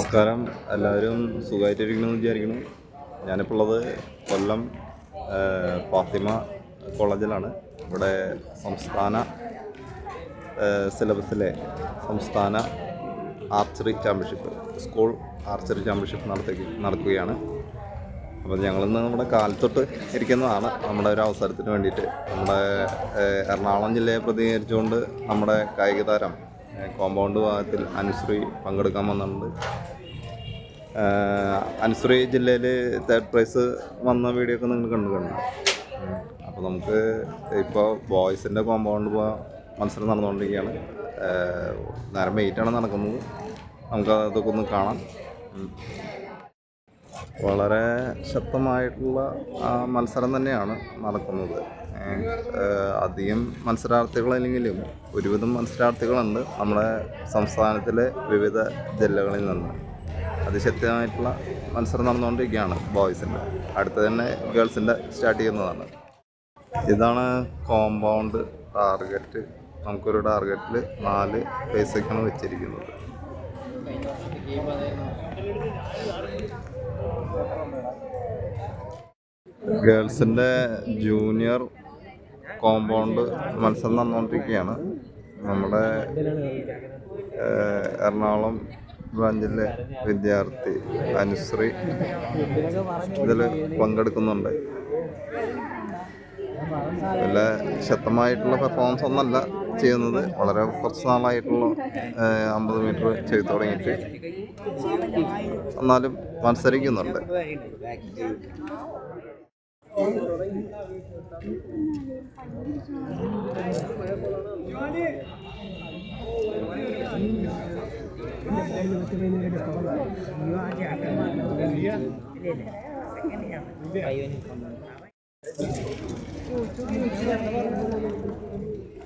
നമസ്കാരം. എല്ലാവരും സുഖമായിട്ടിരിക്കണമെന്ന് വിചാരിക്കുന്നു. ഞാനിപ്പോൾ ഉള്ളത് കൊല്ലം ഫാത്തിമ കോളേജിലാണ്. ഇവിടെ സംസ്ഥാന സിലബസിലെ സംസ്ഥാന archery championship school archery championship നടത്തി നടക്കുകയാണ്. അപ്പോൾ ഞങ്ങളിന്ന് നമ്മുടെ കാലത്തൊട്ട് ഇരിക്കുന്നതാണ്. നമ്മുടെ ഒരു അവസരത്തിന് വേണ്ടിയിട്ട്. നമ്മുടെ എറണാകുളം ജില്ലയെ പ്രതിനിധീകരിച്ചുകൊണ്ട് നമ്മുടെ കായിക താരം കോമ്പൗണ്ട് ഭാഗത്തിൽ അനുശ്രീ പങ്കെടുക്കാൻ വന്നിട്ടുണ്ട്. അനുശ്രീ ജില്ലയിൽ തേർഡ് പ്രൈസ് വന്ന വീഡിയോ ഒക്കെ നിങ്ങൾ കണ്ടു കണ്ടു. അപ്പോൾ നമുക്ക് ഇപ്പോൾ ബോയ്സിന്റെ കോമ്പൗണ്ട് മത്സരം നടന്നുകൊണ്ടിരിക്കുകയാണ്. നേരം വെയിറ്റാണ് നടക്കുന്നത്. നമുക്ക് അതൊക്കെ ഒന്ന് കാണാം. വളരെ ശക്തമായിട്ടുള്ള മത്സരം തന്നെയാണ് നടക്കുന്നത്. അധികം മത്സരാർത്ഥികളല്ലെങ്കിലും ഒരുവിധം മത്സരാർത്ഥികളുണ്ട് നമ്മുടെ സംസ്ഥാനത്തിലെ വിവിധ ജില്ലകളിൽ നിന്ന്. അതിശക്തമായിട്ടുള്ള മത്സരം നടന്നുകൊണ്ടിരിക്കുകയാണ് ബോയ്സിന്റെ. അടുത്ത് തന്നെ ഗേൾസിന്റെ സ്റ്റാർട്ട് ചെയ്യുന്നതാണ്. ഇതാണ് കോമ്പൗണ്ട് ടാർഗറ്റ്. നമുക്കൊരു ടാർഗറ്റിൽ നാല് പൈസയ്ക്കാണ് വെച്ചിരിക്കുന്നത്. ഗേൾസിന്റെ ജൂനിയർ കോമ്പൗണ്ട് മത്സരം നടന്നുകൊണ്ടിരിക്കുകയാണ്. നമ്മുടെ എറണാകുളം ബ്രാഞ്ചിലെ വിദ്യാർത്ഥി അനുശ്രീ ഇതിൽ പങ്കെടുക്കുന്നുണ്ട്. വലിയ ശക്തമായിട്ടുള്ള പെർഫോമൻസ് ഒന്നല്ല. ചെയ്യുന്നത് വളരെ കുറച്ച് നാളായിട്ടുള്ള അമ്പത് മീറ്റർ ചെയ്തു തുടങ്ങിയിട്ട് എന്നാലും മത്സരിക്കുന്നുണ്ട്. യെസ്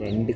രണ്ട്